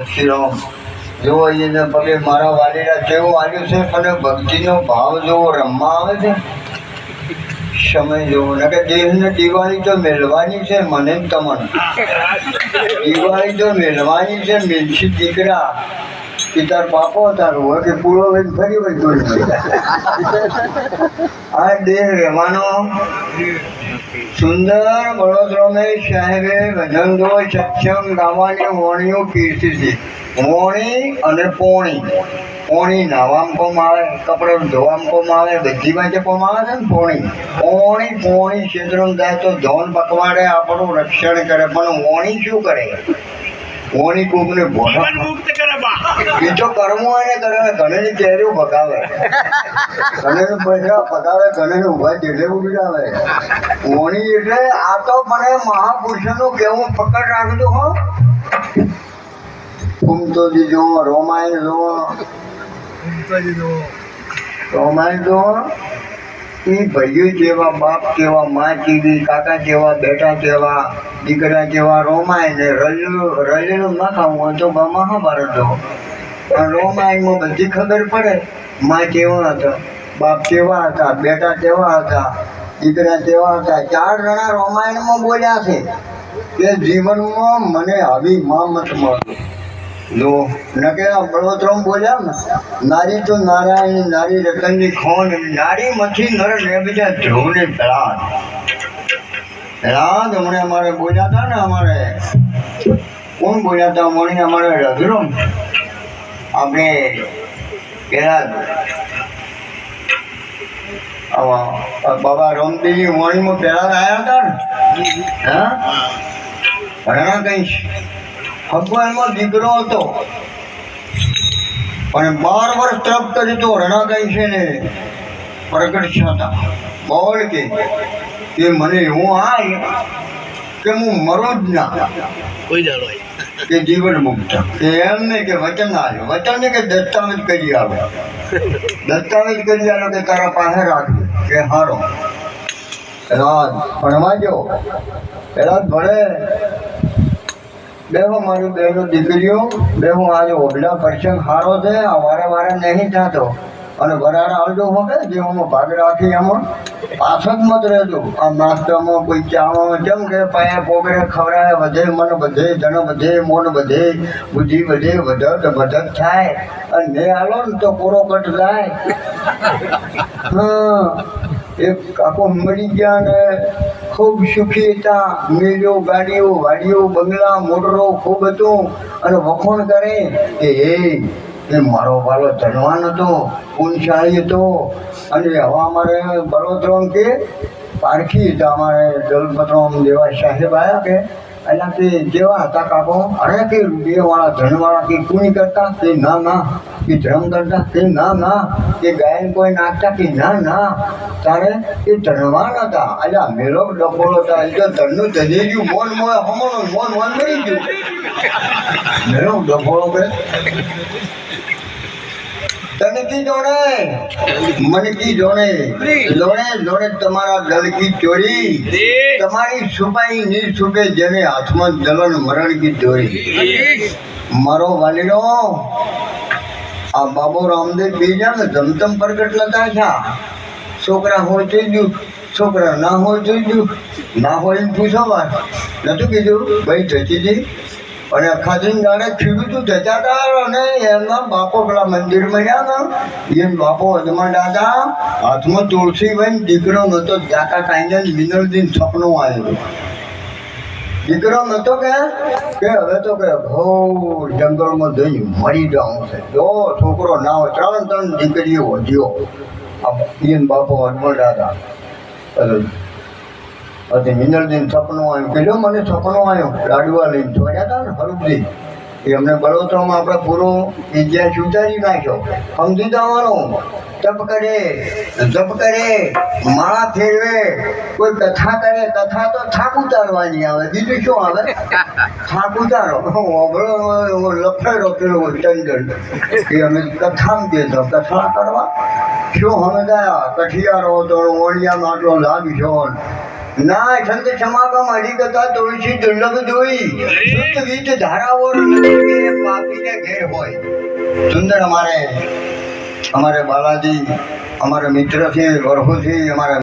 શ્રીરામ જો એને પગે મારા વાલીડા કેવું આવ્યું છે અને ભક્તિનો ભાવ જોવો રમવા આવે છે? સમય જેવો. નકે દેહને દિવાળી તો મેળવાની છે, મને તમન. દિવાળી તો મેળવાની છે મેલસી દીકરા. પિતા પાપો તારો હોય કે પૂરો હોય ફરી હોય આ દેહ રહેવાનો સુંદર વડોદરામાં સાહેબે વધંદો સક્ષમ ગાવાની વણીઓ કીર્તિ છે વણી અને પોણી. પોણી નાવામ આવે, કપડો ધોવામ કોમ આવે, બધી વાંચે કોમ આવે છે ને પોણી. પોણી પોણી, ક્ષેત્રમાં જાય તો ધોન પકવાડે આપણું રક્ષણ કરે. પણ વણી શું કરે? વણી કોકને ને જીવન મુક્ત કરે બા. તો કર્મો એને કરે ઘણી કેરીઓ ભગાવે ઘણી પૈસા ભગાવે ઘણી ઊભા જેલે ઉડાવે. ઓણી એટલે? આ તો મને મહાપુરુષોનું કેવું પકડ રાખજો હો. કુમતોજી જો રોમાયણ જો રોમાયણ જો એ ભાઈઓ જેવા, બાપ જેવા, મા જેવી, કાકા જેવા, બેટા જેવા, દીકરા જેવા રોમાયણ ને રલેલું રલેલું ના ખાવું હોય તો બા મહાભારત પણ રોમાયણમાં બધી ખબર પડે. મા કેવા હતા, બાપ કેવા હતા, બેટા કેવા હતા, દીકરા કેવા હતા. ચાર જણા રોમાયણમાં બોલ્યા છે. કે જીવનમાં મને આવી મા મત મળે. લો, નકે આ બોલ્યા ને, નારી તો નારાયણ, નારી રતનની ખોન નારી મથી નર ને બીજા ધ્રુવને પ્રાણ પ્રહલાદ હમણે અમારે બોલ્યા હતા ને અમારે. કોણ બોલ્યા હતા મણી અમારે રઘુરો આપણે પેલા બાબા રામદેવજી વાણીમાં પહેલા આવ્યા હતા ને. હા? ઘણા કઈ ભગવાનમાં દીકરો હતો. પણ બાર વર્ષ તપ કરી તો રણાકાઈ છે ને? પ્રગટ થતા. બોલ કે કે મને એવું આ કે હું મરું જ ના. કોઈ દાડો કે જીવન મુક્ત. કે એમ નહીં કે વચન આવ્યો વચન નહીં કે દસ્તાવેજ કરી આવે દસ્તાવેજ કરી આવ્યો કે તારા પાસે રાખજો. કે હારો. રાત ભણવા જો. પેલા ભણે. બેહો મારી બેનો દીકરીઓ બેહો આજે ઓઢલા પરસંગ હારો છે, આ વારે વારે નહીં થતો અને વરાળ આવજો હોકે જેવામાં ભાગ રાખી એમાં. પાછળ મત રહેજો. આ નાસ્તામાં કોઈ ચામાં જેમ કે પાયા પોગરે ખવડાવે વધે મન વધે ધન વધે મોન વધે બુદ્ધિ વધે વધત વધત થાય. અને નહીં હાલો ને તો પૂરો કટ થાય. હા. એક કાકો મળી ગયા ને ખૂબ સુખી હતા. મેળો ગાડીઓ, વાડીઓ, બંગલા, મોટરો ખૂબ હતું. અને વખોણ કરે કે એ એ મારો વાલો ધનવાન હતો પુણશાળી હતો. અને હવે અમારે બળોતરામ કે પારખી હતા. અમારે દલપત્રમ દેવા સાહેબ આવ્યા કે એટલે તે જેવા હતા કાકો અરે કે રૂપિયાવાળા ધનવાળા કે કુણી કરતા કે ના ના, કે ધર્મ કરતા કે ના ના, કે ગાયન કોઈ નાખતા કે ના ના. તારે એ ધનવાન હતા. એટલે મેળો ડબોળો હતા. એ તો ધનનું ધજી ગયું, મોન મોય, હમણું મોન મોન કરી ગયું. મેળો ડબોળો કે તને જોડે? મને જોડે. જોડે જોડે તમારા દલ ચોરી. તમારી છુપાઈ ની છૂટે જેને હાથમાં જલન મરણ કી દોરી મારો વાલીડો આ બાબો રામદેવ બીજા ને ધમધમ પ્રગટ લતા છે છોકરા હોય થઈ ગયું છોકરા ના હોય થઈ ગયું ના હોય પૂછો વાત. નતું કીધું? ભાઈ જતીજી અને ખાધીને દાડે ખેડૂતો જતા હતા અને એમના બાપો પેલા મંદિરમાં ગયા ને એમ બાપો હજમાં દાદા, હાથમાં તુલસી ભાઈ દીકરો નહોતો જાકા કાંઈને મિનરદીન સપનું આવ્યું. દીકરો નહોતો કે કે હવે તો કે બહુ જંગલમાં જઈને મરી જાઉં છે. જો છોકરો ના હોય, ત્રણ ત્રણ દીકરીઓ વધ્યો. એમ બાપો હજમાં દાદા. પછી હિન્દરજીને સપનું આવ્યું. કીધું, મને સપનું આવ્યું લાડવા લઈને. જોયા હતા ને હરુભજી એ અમને બળોતરામાં આપણે પૂરો ઇતિહાસ ઉતારી નાખ્યો. સમજી જવાનો. જપ કરે જપ કરે, માળા ફેરવે. કોઈ કથા કરે, કથા તો થાક ઉતારવાની આવે. બીજું શું આવે? થાક ઉતારો. ઓગળો લફેરો પેલો ચંદન. એ અમે કથામાં કહેતો કથા કરવા? શું અમે ગયા કઠિયારો તો ઓળિયામાં આટલો લાગ છો ના સંત સમાગમ હરિકથા તુલસી દુર્લભ જોઈ. શુદ્ધ ગીત ધારાઓ પાપીને ઘેર હોય. સુંદર અમારે અમારે બાલાજી અમારા મિત્ર છે વર્ષોથી અમારા